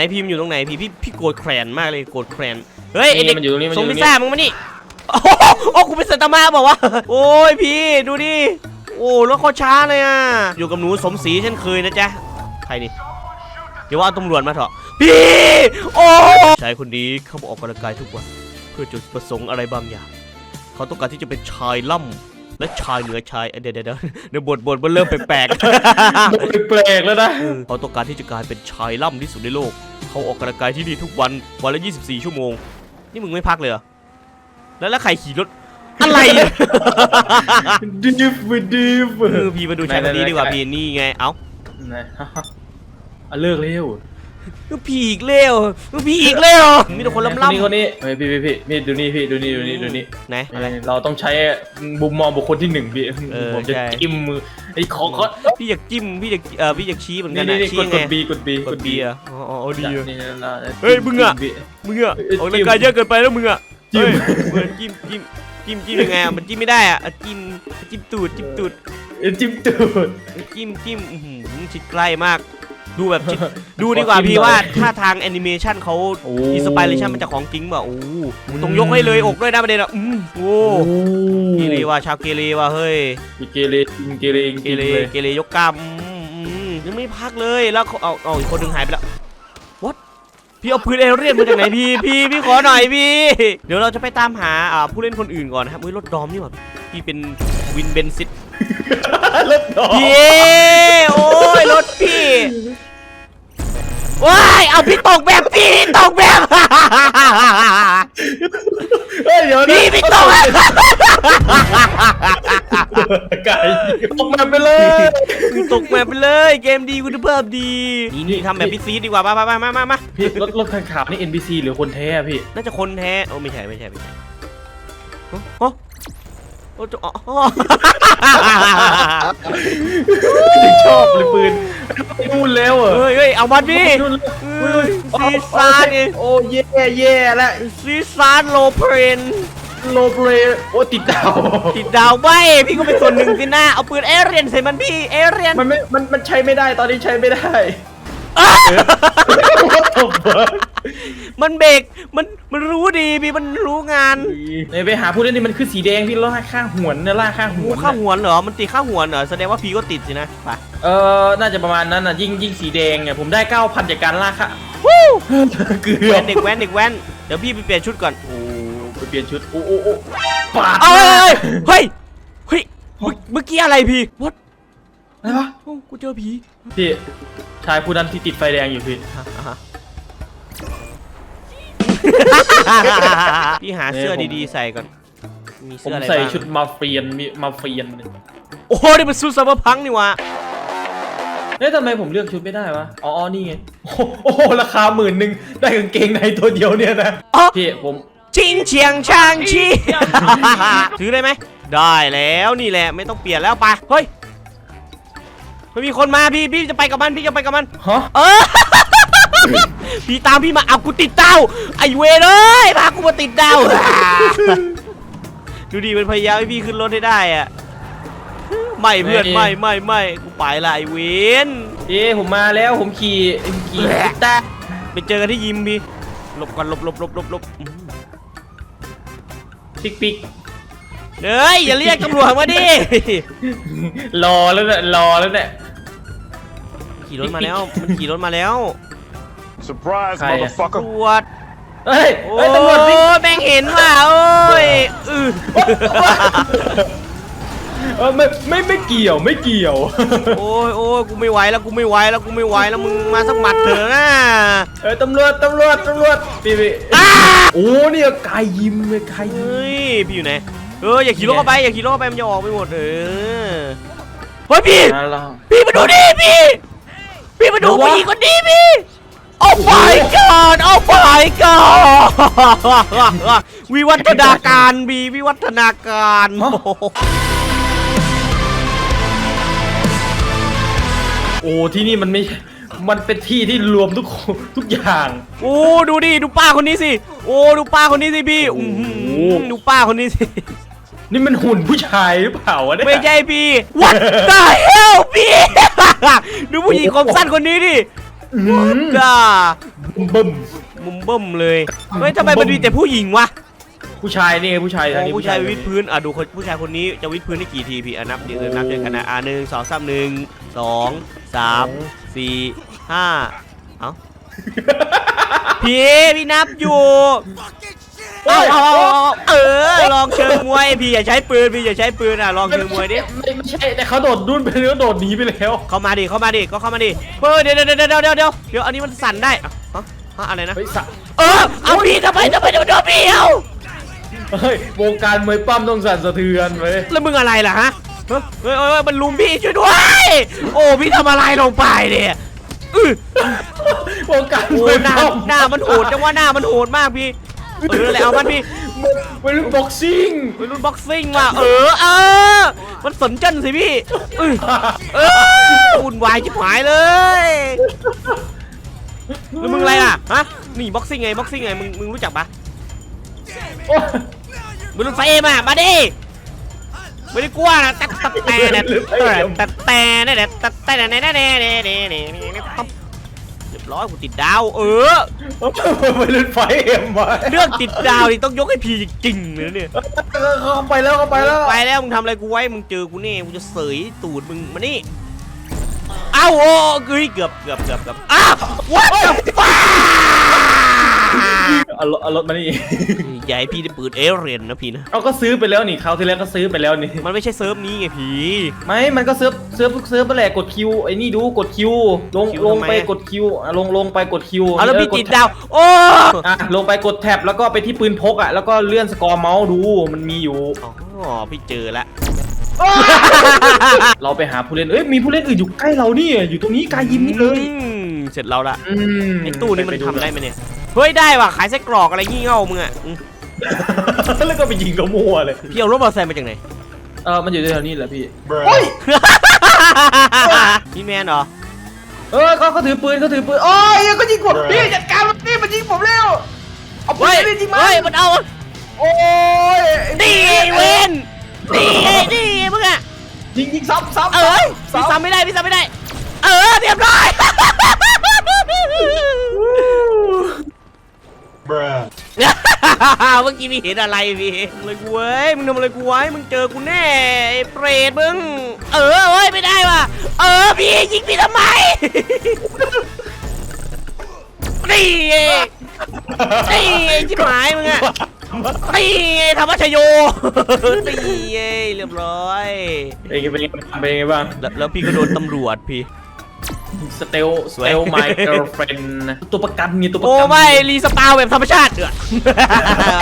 นพิมพ์อยู่ตรงไหนพี่พี่พี่โกรธแครนมากเลยโกรธแครนเฮ้ยไอนี่เด็กมันอยู่ตรงนี้มันอส่งยู่ตรพิซงนี้ซ่ามึงมานี่โอ้โหโอ้กูเป็นสัตมาบอกว่า โอ้ยพี่ดูดิโอ้รถเขาช้าเลยอะอยู่กับหนูสมศรีเช่นเคยนะจ๊ะใครนี่เดี๋ยวว่าเอาตำรวจมาเถอะพี่โอ้ชายคนนี้เขาบอกออกกำลังกายทุกวัน เพื่อจุดประสงค์อะไรบางอย่าง เขาต้องการที่จะเป็นชายล่ำ และชายเหนือชายเอ้ยเดี๋ยวเดี๋ยวเดี๋ยวเดี๋ยวบทบทมันเริ่มแปลกๆแปลกๆแล้วนะเขาต้องการที่จะกลายเป็นชายล่ำที่สุดในโลก เขาออกกำลังกายที่นี่ทุกวันวันละ 24 ชั่วโมง นี่มึงไม่พักเลยเหรอ แล้วแล้วใครขี่รถ อะไรเนี่ยดิฟดิฟ เออพี่มาดูชายคนนี้ดีกว่าพี่นี่ไง เอ้า นะอะเลิกเร็ว พี่อีกเร็วพี่อีกเร็วมีแต่คนล่ำคนล่ำนี้คนนี้เฮ้ยพี่พี่พี่พี่ดูนี่พี่ดูนี่ดูนี่ดูนี่ไหนอะไร เราต้องใช้มุมมองบุคคลที่หนึ่งพี่เออผมจะใช่ จิ้มมือไอ้ของเขาพี่อยากจิ้มพี่อยากเออพี่อยากชี้เหมือนกันี่นนี่นะนี่ชี้กดกไงดบีกดบีกดเบียร์อ๋ออ๋อเอาดีอะนี่นะนะเฮ้ยมึงอะจิ้มมึงอะเอ้ยออกกำลังกายจิ้มเยอะเกินไปแล้วมึงอะจิ้ม เฮ้ยเออจิ้มจิ้มจิ้มจิ้มยังไงอะมันจิ้มไม่ได้อะอะจิ้มจิ้มตูดจิ้มตูดเอ้ยจิ้มตูดจิ้มจิ้มอื้อหือชิดใกล้มาก ดูแบบชิดดูดีกว่าพี่ว่าถ้าทางแอนิเมชันเขาโอ้ อินสปิเรชันมันจะของจริงเปล่าโอ้โหต้องยกให้เลยอกด้วยนะประเด็นอะอืมโอ้เกเรว่ะชาวเกเรว่ะเฮ้ย มีเกเรจริงเกเรจริงเกเรเลยเกเรยกกล้ามอืมอืมยังไม่พักเลยแล้วเขาเอาเอาอีกคนหนึงหายไปแล้ว what พี่เอาปืนเอเรียนมาจากไหนพี่พี่พี่ขอหน่อยพี่ เดี๋ยวเราจะไปตามหาอ่าผู้เล่นคนอื่นก่อนนะครับเฮ้ยรถดอมนี่หว่าพี่เป็นวินเบนซิตเลิกดอกพี่โอ้ยรถพี่ ว้ายเอาพี่ตกแบบพี่ตกแบบ เฮ้ยเดี๋ยวนะพี่พี่ตกแบบไก่ตกมันไปเลยตกแบบไปเลยเกมดีคุณภาพดี นี่นี่ทำแบบพี่ซีดดีกว่ามามามามามามาพี่รถรถคันขาวนี่ NPC หรือคนแท้อะพี่น่าจะคนแท้โอ้ไม่ใช่ไม่ใช่ไม่ใช่โอ้โอ้โอ้จะอ๋ออ๋อชอบเลยปืน ไม่พูดแล้วเหรอเฮ้ยเฮ้ยเอามันพี่นู่นเลยเฮ้ยซีซาร์นี่โอ้เย่เย่แล้วซีซาร์โลเพรนโลเปรโอ้ติดดาวติดดาวไม่พี่ก็เป็นส่วนหนึ่งสินะเอาปืนเอเรียนใส่มันพี่เอเรียนมันไม่มันมันใช้ไม่ได้ตอนนี้ใช้ไม่ได้ มันเบรกมันมันรู้ดีพี่มันรู้งานเนี่ยไปหาผู้เล่นนี่มันคือสีแดงพี่ล่าข้างหวนนะล่าข้างหหูวนข้างหวนเหรอมันตีข้างหวนเหรอแสดงว่าพี่ก็ติดสินะไปเออน่าจะประมาณนั้นน่ะยิ่งยิ่งสีแดงเนี่ยผมได้เก้าพันจากการล่าค่ะเกืแว้อบนเด็กแว้นเด็กแว้นเดี๋ยวพี่ไปเปลี่ยนชุดก่อนโอ้ไปเปลี่ยนชุดโอ้โอ้โอ้ปาดเอาหน้าเฮ้ยเฮ้ยเฮ้ยเมื่อเมื่อกี้อะไรพี่วัดอะไรวะกูเจอผี พี่ชายผู้นั้นที่ติดไฟแดงอยู่พี่ พี่หาเสื้อดีๆใส่ก่อน มีผมเสื้ออะไรใส่บ้างชุดมาเฟียนมีมาเฟียนเลยโอ้โหนี่มันซูซาร์พังนี่วะเอ๊ะทำไมผมเลือกชุดไม่ได้วะ อ๋ออ๋อนี่ไง โอ้โหโอ้โหราคาหมื่นหนึ่งได้กางเกงในตัวเดียวเนี่ยนะ อ๋อพี่ผมชิงเชียงช่างชี ถือได้ไหม ได้แล้วนี่แหละไม่ต้องเปลี่ยนแล้วไป เฮ้ย มันมีคนมาพี่พี่จะไปกับมันพี่จะไปกับมัน ฮะเออ พี่ตามพี่มาเอากูติดเต้าไอเวรเลยพากูมาติดเต้าดูดิมันพยายามให้พี่ขึ้นรถให้ได้อะไม่เพื่อนไม่ไม่ไม่กูไปละไอเวนพี่ผมมาแล้วผมขี่ขี่แต่ไปเจอกันที่ยิมพี่หลบก่อนหลบหลบหลบหลบหลบอื้อปิกปิกเฮ้ยอย่าเรียกตำรวจมาดิรอแล้วเนี่ยรอแล้วเนี่ย ขี่รถมาแล้ว มันขี่รถมาแล้ว Surprise, Kaya. ต motherfucker. ำรวจเฮ้ยโอ้เฮ้ยตำรวจปิกยแม่งเห็นว่ะโอ้ยอือเออไม่ไม่ไม่เกี่ยวไม่เกี่ยว โอ้ยโอ้ยกูไม่ไหวแล้วกูไม่ไหวแล้วกูไม่ไหวแล้วมึงมาสักหมัดเถอะนะ เอ้ยตำรวจตำรวจตำรวจพี่พี่อ้า โอ้เนี่ยกายยิ้มเลยกายยิ้มเฮ้ยพี่อยู่ไหนเอออย่าขี่รถเข้าไปอย่าขี่รถเข้าไปมันจะออกไปหมดเออเฮ้ยพี่มาแล้วพี่มาดูดิพี่พี่มา ดูเดี๋ยววะผู้หญิงคนนี้พี่โอ้ my god โอ้ my god วิวัฒนาการบีวิวัฒนาการโอ้โหโอ้ที่นี่มันไม่ใช่มันเป็นที่ที่รวมทุกคนทุกอย่าง โอ้ดูดิดูป้าคนนี้สิ โอ้ดูป้าคนนี้สิพี่อื้อหือโอ้โหดูป้าคนนี้สิ นี่มันหุ่นผู้ชายหรือเปล่าวะเนี่ยไม่ใช่พี่ What the hell พี่ ดูผู้หญิงผมสั้นคนนี้ดิอืมก้าบึ้ม มุมเบิ้มเลยเฮ้ยทำไมมันมีแต่ผู้หญิงวะผู้ชายนี่ไงผู้ชายโอ้อันนี้ผู้ชายวิดพื้นอะดูคนผู้ชายคนนี้จะวิดพื้นได้กี่ทีพี่อะนับดิเออนับด้วยกันนะอะหนึ่งสองสามหนึ่งสองสามสี่ห้าเอ้าพี่พี่นับอยู่ เอาเอาเอาเอาเออ ลองเชิงมวยพี่อย่าใช้ปืนพี่อย่าใช้ปืนอะ ลองเชิงมวยดิไม่ไม่ใช่แต่เขาโดดดุนไปแล้วโดดหนีไปแล้ว เข้ามาดิเข้ามาดิก็เข้ามาดิเฮ้ยเดี๋ยวเดี๋ยวเดี๋ยวเดี๋ยวเดี๋ยวเดี๋ยวเดี๋ยวอันนี้มันสั่นได้อะฮะฮะอะไรนะ เฮ้ยสะเออ เอาพี่ทำไมทำไมโดนพี่เอาเฮ้ยวงการมวยปั้มต้องสั่นสะเทือนเว้ยแล้วมึงอะไรล่ะฮะเฮ้ยเฮ้ยเฮ้ยมันลุมพี่ช่วยด้วย โอ้พี่ทำอะไรลงไปเนี่ยอื้อวงการมโอ้วยหน้าปั้มหน้ามันโหดจังว่าหน้ามันโหดมากพี่ เอออะไรเอามันพี่วัยรุ่นบ็อกซิ่งวัยรุ่นบ็อกซิ่งว่ะเออเออมันสนเจนสิพี่เออเออวุ่นวายชิบหายเลยแล้วมึงอะไรอะฮะนี่บ็อกซิ่งไงบ็อกซิ่งไงมึงมึงรู้จักปะโอ้ยมึงรุ่นไฟเอ็มอะมาดิไม่ได้กลัวนะแต่แต่แต่แต่แต่แต่แต่แต่แต่แต่แต่แต่แต่แต่เรียบ ร้อยกูติดดาว เออวัยรุ่นไฟเอ็มมาเรื่องติดดาวนี่ต้องยกให้พีจริงๆเลยเนี่ยเขาไปแล้วเขาไปแล้วไปแล้วมึงทำอะไรกูไว้มึงเจอกูแน่กูจะเสยตูดมึงมานี่เอ้าโอ้เกือบเกือบเกือบเกือบเกือบอ้าว what the fuck เอารถเอารถมานี่ อย่าให้พี่ได้ปืนเอเรียนนะพี่นะ เอาก็ซื้อไปแล้วนี่คราวที่แล้วก็ซื้อไปแล้วนี่ มันไม่ใช่เซิร์ฟนี้ไงพี่ ไม่ มันก็เซิร์ฟเซิร์ฟทุกเซิร์ฟไปแหละกดคิวไอ้นี่ดูกดคิว ลงคิวลงทำไม ไปอะกดคิวอะลงลงไปกดคิวเอาแล้วพี่กติดแท็บดาว โอ้ อะลงไปกดแท็บแล้วก็ไปที่ปืนพกอะแล้วก็เลื่อนสกอร์เมาส์ดูมันมีอยู่ อ๋อ พี่เจอละ เราไปหาผู้เล่นเอ้ยมีผู้เล่นอื่นอยู่ใกล้เรานี่อยู่ตรงนี้กายยิมนี่เลยอืมเสร็จเราละ อืมไอ้ตู้นี้มันทำได้ไหมเนี่ย เฮ้ยได้ว่ะขายไส้กรอกอะไรงี้เง่ามึงอะอืมแล้วก็ไปยิงเขามั่วเลยพี่เอารถมอเตอร์ไซค์มาจากไหน เออมันอยู่แถวนี้แหละพี่ Bruh. พี่แมนเหรอเออเขาเขาถือปืนเขาถือปืนโอ้ยก็ยิงผมพี่จัดการมันนี่มันยิงผมเร็วเอาปืเฮ้ยนไปยิงมันเฮ้ยมันเอาโอ้ยดีเวนดีดีมึงอะยิงยิงซ้ำซ้ำเอ้ยพี่ซ้ำซ้ำไม่ได้พี่ซ้ำไม่ได้ เออเรียบร้อย เมื่อกี้พี่เห็นอะไรพี่มึงเลยกูเว้ยมึงทำอะไรกูไว้มึงเจอกูแน่ไอ้เปรตมึง เออเฮ้ยไม่ได้ว่ะ เออพี่ยิงพี่ทำไม นี่ไงนี่ไงชิบหายมึงอะนี่ไงธรรมชโยนี่ไงเรียบร้อย เป็นไงเป็นไงเป็นไงบ้าง แล้วแล้วพี่ก็โดนตำรวจพี่ สเตลสสวย เตล my girlfriend ตัวประกันไงตัวประโอ้กันไม่รีสปาวแบบธรรมชาติเออ